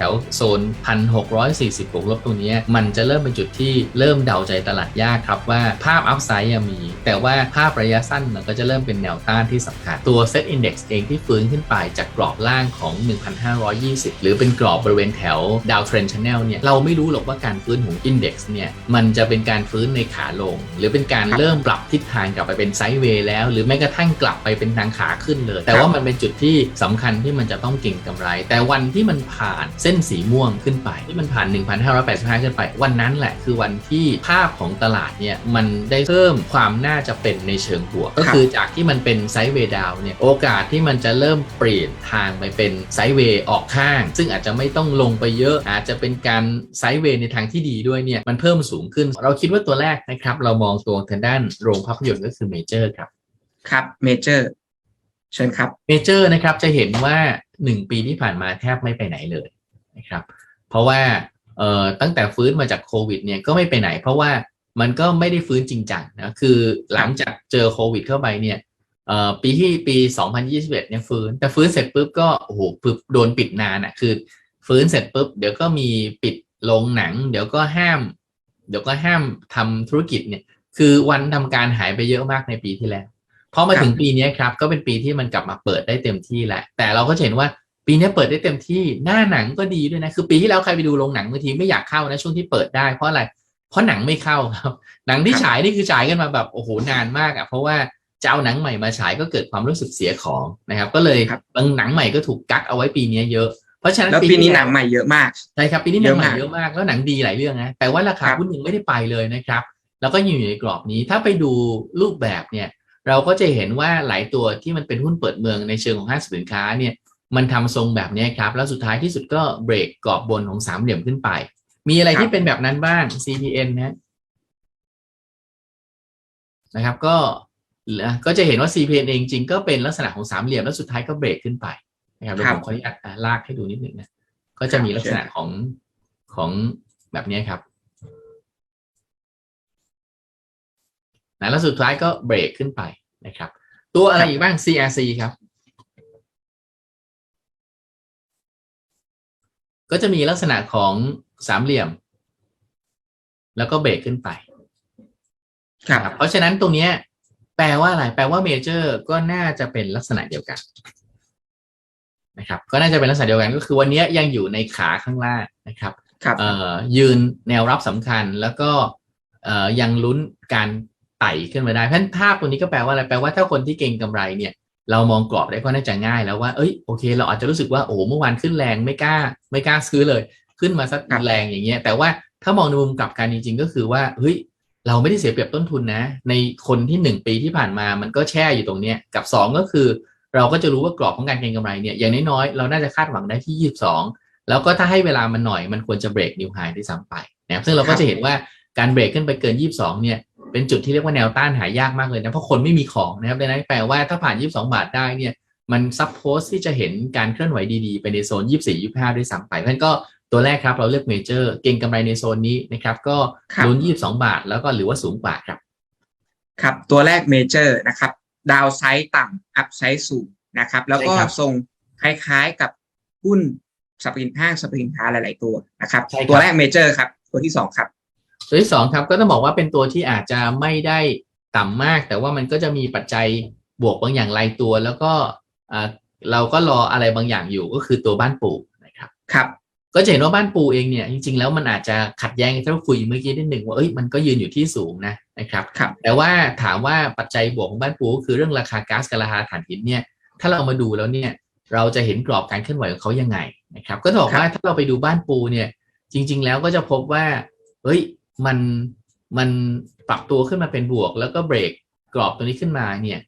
ถวโซน 1,640บวกลบตรงนี้มันจะเริ่มเป็นจุดที่เริ่มเดาใจตลาดยากครับว่าภาพอัพไซด์ยังมี แต่ว่าภาพระยะสั้นมันก็จะเริ่มเป็นแนวต้านที่สำคัญ ตัว Set Index เองที่ฟื้นขึ้นไปจากกรอบล่างของ 1,520 หรือเป็นกรอบบริเวณแถวดาวเทรน Channel เนี่ยเราไม่รู้หรอกว่าการฟื้นของ Index เนี่ยมันจะเป็นการฟื้นในขาลง หรือเป็นการเริ่มปรับทิศทางกลับไปเป็นไซด์เวย์แล้ว หรือแม้กระทั่งกลับไปเป็นทางขาขึ้นเลย แต่ว่ามันเป็นจุดที่สำคัญที่มันจะต้องเก่งกำไร แต่วันที่มันผ่านเส้นสีม่วงขึ้นไปที่มันผ่าน 1,585 ขึ้นไป วันนั้นแหละคือวันที่ภาพของตลาดเนี่ยมันได้เพิ่มความน่าจะเป็นในเชิงบวก ก็คือจากที่มันเป็นไซด์เวย์ดาวเนี่ยโอกาสที่มันจะเริ่มเปลี่ยนทางไปเป็นไซด์เวย์ออกข้าง ซึ่งอาจจะไม่ต้องลงไปเยอะ อาจจะเป็นการไซด์เวย์ในทางที่ดีด้วยเนี่ยมันเพิ่มสูงขึ้น เราคิดว่าตัวแรกนะครับ เรามองตัวทางด้านโรงภาพยนตร์ก็คือเมเจอร์ครับ ครับเมเจอร์เชิญครับเมเจอร์นะครับจะเห็นว่า 1 ปีที่ผ่านมาแทบไม่ไปไหนเลย นะครับเพราะว่าเอ่อตั้งแต่ฟื้นมาจากโควิดเนี่ยก็ไม่ไปไหน เพราะว่ามันก็ไม่ได้ฟื้นจริงจังนะคือหลังจากเจอโควิดเข้าไปเนี่ยเอ่อปีที่ปี 2021เนี่ยฟื้นแต่ฟื้นเสร็จปุ๊บก็โอ้โหปึ๊บโดนปิดนานอะคือ ฟื้นเสร็จปุ๊บเดี๋ยวก็มีปิดโรงหนัง เดี๋ยวก็ห้าม เดี๋ยวก็ห้ามทำธุรกิจเนี่ยคือวันทำการหายไปเยอะมากในปีที่แล้วพอมาถึงปีนี้ครับก็เป็นปีที่มันกลับมาเปิดได้เต็มที่แหละ แต่เราก็จะเห็นว่า ปีนี้เปิดได้เต็มที่หน้าหนังก็ดีด้วยนะคือปีที่แล้วใครไปดูโรงหนังบางทีไม่อยากเข้านะช่วงที่เปิดได้เพราะอะไร เพราะหนังไม่เข้าครับหนังที่ฉายนี่คือฉายกันมาแบบโอ้โหนานมากอะเพราะว่าจะเอาหนังใหม่มาฉายก็เกิดความรู้สึกเสียของนะครับ ก็เลยครับบางหนังใหม่ก็ถูกกักเอาไว้ปีนี้เยอะเพราะฉะนั้นแล้วปีนี้ที่หนังใหม่เยอะมากใช่ครับปีนี้หนังใหม่เยเยอะอะมากมากแล้วหนังดีหลายเรื่องนะแต่ว่าราคาครับหุ้นยังไม่ได้ไปเลยนะครับ แล้วก็ยังอยู่ในกรอบนี้ถ้าไปดูรูปแบบเนี่ย เราก็จะเห็นว่าหลายตัวที่มันเป็นหุ้นเปิดเมืองในเชิงของห้างสรรพสินค้าเนี่ย มันทำทรงแบบเนี้ยครับ แล้วสุดท้ายที่สุดก็เบรกกรอบบนของสามเหลี่ยมขึ้นไป มีอะไรที่เป็นแบบนั้นบ้าง CPN นะนะครับ ก็ก็จะเห็นว่า CPN เองจริงก็เป็นลักษณะของสามเหลี่ยมแล้วสุดท้ายก็เบรกขึ้นไปนะครับเดี๋ยวครัผบมขออนุญาตอะลากให้ดูนิดหนึ่งนะก็จะมีลักษณะของของแบบเนี้ยครับนะแล้วสุดท้ายก็เบรกขึ้นไปนะครับ ตัวอะไรอีกบ้าง CRC ครับ ก็จะมีลักษณะของสามเหลี่ยม แล้วก็เบรกขึ้นไป ครับ เพราะฉะนั้นตรงเนี้ยแปลว่าอะไร แปลว่าเมเจอร์ก็น่าจะเป็นลักษณะเดียวกัน นะครับ ก็น่าจะเป็นลักษณะเดียวกันก็คือวันนี้ยังอยู่ในขาข้างล่างนะครับครับเอ่อยืนแนวรับสำคัญแล้วก็เอ่อยังลุ้นการไต่ขึ้นมาได้เพราะฉะนั้นภาพตัวนี้ก็แปลว่าอะไรแปลว่าถ้าคนที่เก่งกำไรเนี่ย เรามองกรอบได้ก็น่าจะง่ายแล้วว่า เอ้ยโอเค เราอาจจะรู้สึกว่าโอ้เมื่อวานขึ้นแรงไม่กล้า ไม่กล้าซื้อเลย ขึ้นมาสักแรงอย่างเงี้ยแต่ว่าถ้ามองในมุมกลับกันจริงๆก็คือว่าเฮ้ยเราไม่ได้เสียเปรียบต้นทุนนะ ในคนที่หนึ่งปีที่ผ่านมามันก็แช่อยู่ตรงเนี้ยกับสองก็คือ เราก็จะรู้ว่ากรอบของการเก็งกำไรเนี่ยอย่างน้อยๆเราน่าจะคาดหวังได้ที่ยี่สิบสองแล้วก็ถ้าให้เวลามันหน่อยมันควรจะเบรกนิวไฮด้วยซ้ำไปนะครับซึ่งเราก็จะเห็นว่าการเบรกขึ้นไปเกิน 22 เนี่ย เป็นจุดที่เรียกว่าแนวต้านหายากมากเลยนะเพราะคนไม่มีของนะครับดังนั้นแปลว่าถ้าผ่าน 22 บาทได้เนี่ยมันซับโพสที่จะเห็นการเคลื่อนไหวดีๆ ไปในโซน 24 25 ด้วยซ้ำไปเพราะฉะนั้นก็ตัวแรกครับเราเลือกเมเจอร์เก่งกำไรในโซนนี้นะครับ ก็ครับลุ้น22 บาทแล้วก็หรือว่าสูงกว่าครับ ครับ ตัวแรกเมเจอร์นะครับดาวไซด์ต่ำอัพไซด์สูงนะครับ แล้วก็ใช่ครับทรงคล้ายๆกับหุ้นสรรพสินห้างสรรพสินค้าหลาย ๆ ตัวนะครับใช่ครับ ตัวแรกเมเจอร์ครับ ตัวที่สองครับ ตัวที่สองครับก็ต้องบอกว่าเป็นตัวที่อาจจะไม่ได้ต่ำมาก แต่ว่ามันก็จะมีปัจจัยบวกบางอย่างรายตัว แล้วก็อ่าเราก็รออะไรบางอย่างอยู่ก็คือตัวบ้านปูนะครับครับ ก็จะเห็นว่าบ้านปูเองเนี่ยจริง ๆ แล้วมันอาจจะขัดแย้งกับที่เราคุยเมื่อกี้นิดหนึ่งว่าเอ้ยมันก็ยืนอยู่ที่สูงนะนะครับครับแต่ว่าถามว่าปัจจัยบวกของบ้านปูก็คือเรื่องราคาก๊าซกับราคาถ่านหินเนี่ยถ้าเรามาดูแล้วเนี่ยเราจะเห็นกรอบการเคลื่อนไหวของเขายังไงนะครับ ก็จะบอกว่าถ้าเราไปดูบ้านปูเนี่ยจริง ๆ แล้วก็จะพบว่าเฮ้ย มันมันปรับตัวขึ้นมาเป็นบวก แล้วก็เบรกกรอบตัวนี้ขึ้นมาเนี่ย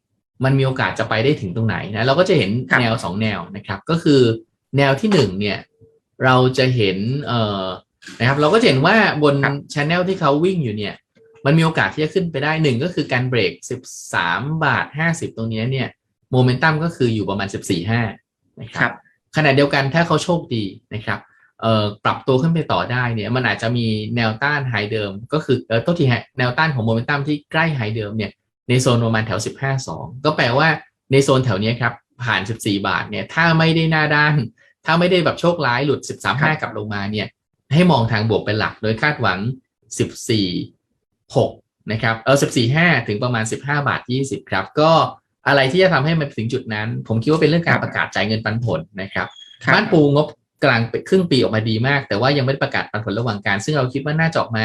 มันมีโอกาสจะไปได้ถึงตรงไหนนะเราก็จะเห็นครับแนวสองแนวนะครับ ก็คือแนวที่หนึ่งเนี่ย เราจะเห็นเอ่อนะครับ เราก็จะเห็นว่าบนครับช anel ที่เขาวิ่งอยู่เนี่ย มันมีโอกาสที่จะขึ้นไปได้หนึ่งก็คือการเบรก13บาท50ตรงเนี้ยเนี่ยโมเมนตัมก็คืออยู่ประมาณ14.5นะคครัรับบขณะเดียวกันถ้าเขาโชคดีนะครับเอ่อ ปรับตัวขึ้นไปต่อได้เนี่ยมันอาจจะมีแนวต้านไฮเดิม ก็คือเออต้นทีฮะแนวต้านของโมเมนตัมที่ใกล้ไฮเดิมเนี่ยในโซนประมาณแถว 15.2 ก็แปลว่าในโซนแถวเนี้ยครับผ่าน 14 บาทเนี่ยถ้าไม่ได้หน้าด้าน ถ้าไม่ได้แบบโชคร้ายหลุด 13 5 กลับลงมาเนี่ยให้มองทางบวกเป็นหลัก โดยคาดหวัง 14 6 นะครับเออ14 5 ถึงประมาณ 15 บาท 20 ครับ ก็อะไรที่จะทำให้มันถึงจุดนั้น ผมคิดว่าเป็นเรื่องการประกาศจ่ายเงินปันผลนะครับครับบ้านปูงบ กลางครึ่งปีออกมาดีมาก แต่ว่ายังไม่ได้ประกาศปันผลระหว่างการ ซึ่งเราคิดว่าน่าจะออกมา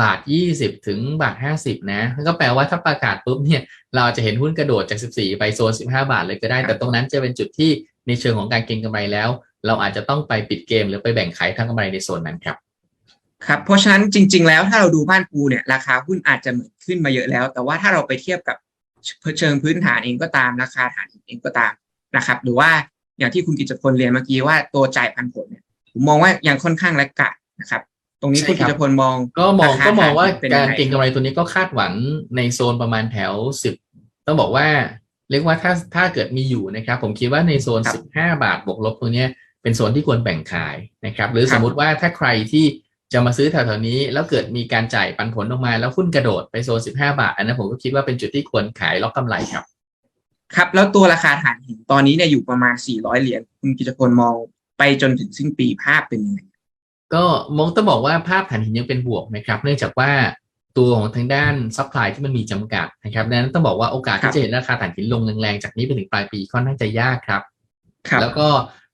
บาท 20 ถึงบาท 50 นะ ก็แปลว่าถ้าประกาศปุ๊บเนี่ย เราอาจจะเห็นหุ้นกระโดดจาก 14 ไปโซน 15 บาทเลยก็ได้ แต่ตรงนั้นจะเป็นจุดที่ในเชิงของการเก็งกำไรแล้ว เราอาจจะต้องไปปิดเกมหรือไปแบ่งขายทางกำไรในโซนนั้นครับ ครับ เพราะฉะนั้นจริง ๆ แล้วถ้าเราดูบ้านปูเนี่ยราคาหุ้นอาจจะเหมือนขึ้นมาเยอะแล้ว แต่ว่าถ้าเราไปเทียบกับเชิงพื้นฐานเองก็ตามราคาฐานเองก็ตามนะครับ หรือว่า อย่างที่คุณกิจพลเรียนเมื่อกี้ว่าตัวจ่ายปันผลเนี่ยผมมองว่ายังค่อนข้างและกะนะครับ ตรงนี้ใช่คุณครักิบจพลมองก็มองราคาก็มองว่าฐานเป็นการยังไงเก็งกำไรตัวนี้ก็คาดหวังในโซนประมาณแถว10ต้องบอกว่าเรียกว่าถ้าถ้าเกิดมีอยู่นะครับ ผมคิดว่าในโซนครับ15 บาทบวกลบตัวเนี้ยเป็นโซนที่ควรแบ่งขายนะครับ หรือครับสมมุติว่าถ้าใครที่จะมาซื้อแถวๆนี้ แล้วเกิดมีการจ่ายปันผลออกมา แล้วหุ้นกระโดดไปโซน 15 บาท อันนั้นผมก็คิดว่าเป็นจุดที่ควรขายล็อกกำไรครับ ครับ แล้วตัวราคาฐานหินตอนนี้เนี่ยอยู่ประมาณ 400 เหรียญคุณกิจพลมองไปจนถึงสิ้นปีภาพเป็นยังไงก็มองต้องบอกว่าภาพฐานหินยังเป็นบวกนะครับ เนื่องจากว่าตัวของทางด้านซัพพลายที่มันมีจำกัดนะครับดังนั้นต้องบอกว่าโอกาสครัที่บจะเห็นราคาถ่านหินลงแรงๆจากนี้ไปถึงปลายปีค่อนข้างจะยากครับครับ แล้วก็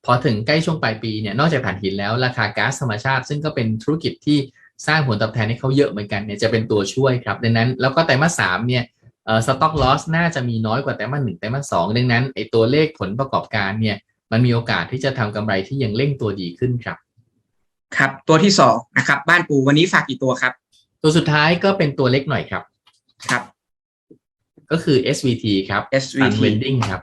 พอถึงใกล้ช่วงปลายปีเนี่ยนอกจากถ่านหินแล้วราคาก๊าซธรรมชาติ ซึ่งก็เป็นธุรกิจที่สร้างผลตอบแทนให้เขาเยอะเหมือนกันเนี่ยจะเป็นตัวช่วยครับ ดังนั้นแล้วก็ไตรมาสสามเนี่ยเอ่อ สต็อกลอสน่าจะมีน้อยกว่าไตรมาสหนึ่งไตรมาสสองดังนั้นไอตัวเลขผลประกอบการเนี่ย มันมีโอกาสที่จะทำกำไรที่ยังเร่งตัวดีขึ้นครับ ครับตัวที่สองนะครับ บ้านปูวันนี้ฝากกี่ตัวครับ ตัวสุดท้ายก็เป็นตัวเล็กหน่อยครับ ครับ ก็คือ SVT ครับ SVT Sun Vending ครับ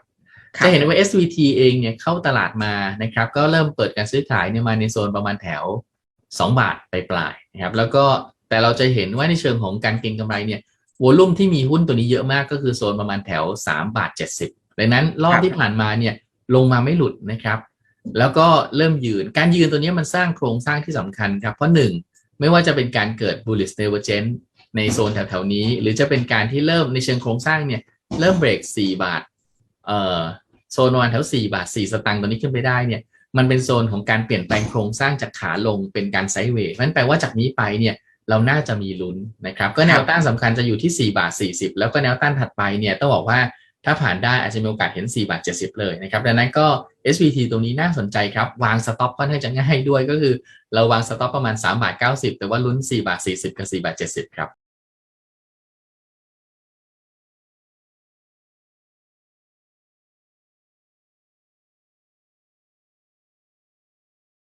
ครับจะเห็นว่า SVT เองเนี่ยเข้าตลาดมานะครับ ก็เริ่มเปิดการซื้อขายเนี่ยมาในโซนประมาณแถว 2 บาทไปปลายๆนะครับ แล้วก็แต่เราจะเห็นว่าในเชิงของการเก็งกำไรเนี่ย วอลุ่มที่มีหุ้นตัวนี้เยอะมากก็คือโซนประมาณแถว3บาท70ดังนั้นรอบรบที่ผ่านมาเนี่ยลงมาไม่หลุดนะครับ แล้วก็เริ่มยืนการยืนตัวนี้มันสร้างโครงสร้างที่สำคัญครับ เพราะหนึ่งไม่ว่าจะเป็นการเกิด bullish divergence ในโซนแถวๆนี้ หรือจะเป็นการที่เริ่มในเชิงโครงสร้างเนี่ยเริ่มเบรก 4 บาทเอ่อโซนประมาณแถว 4 บาท 4 สตางค์ตัวนี้ขึ้นไปได้เนี่ยมันเป็นโซนของการเปลี่ยนแปลงโครงสร้างจากขาลงเป็นการไซด์เวย์เพราะฉะนั้นแปลว่าจากนี้ไปเนี่ย เราน่าจะมีลุ้นนะครับก็แนวต้านสำคัญจะอยู่ที่ 4 บาท 40 แล้วก็แนวต้านถัดไปเนี่ยต้องบอกว่าถ้าผ่านได้อาจจะมีโอกาสเห็น 4 บาท 70 เลยนะครับดังนั้นก็ SVT ตรงนี้น่าสนใจครับ วางสต็อปค่อนข้างจะง่ายด้วยก็คือ เราวางสต็อปประมาณ 3 บาท 90 แต่ว่าลุ้น 4 บาท 40 กับ 4 บาท 70 ครับ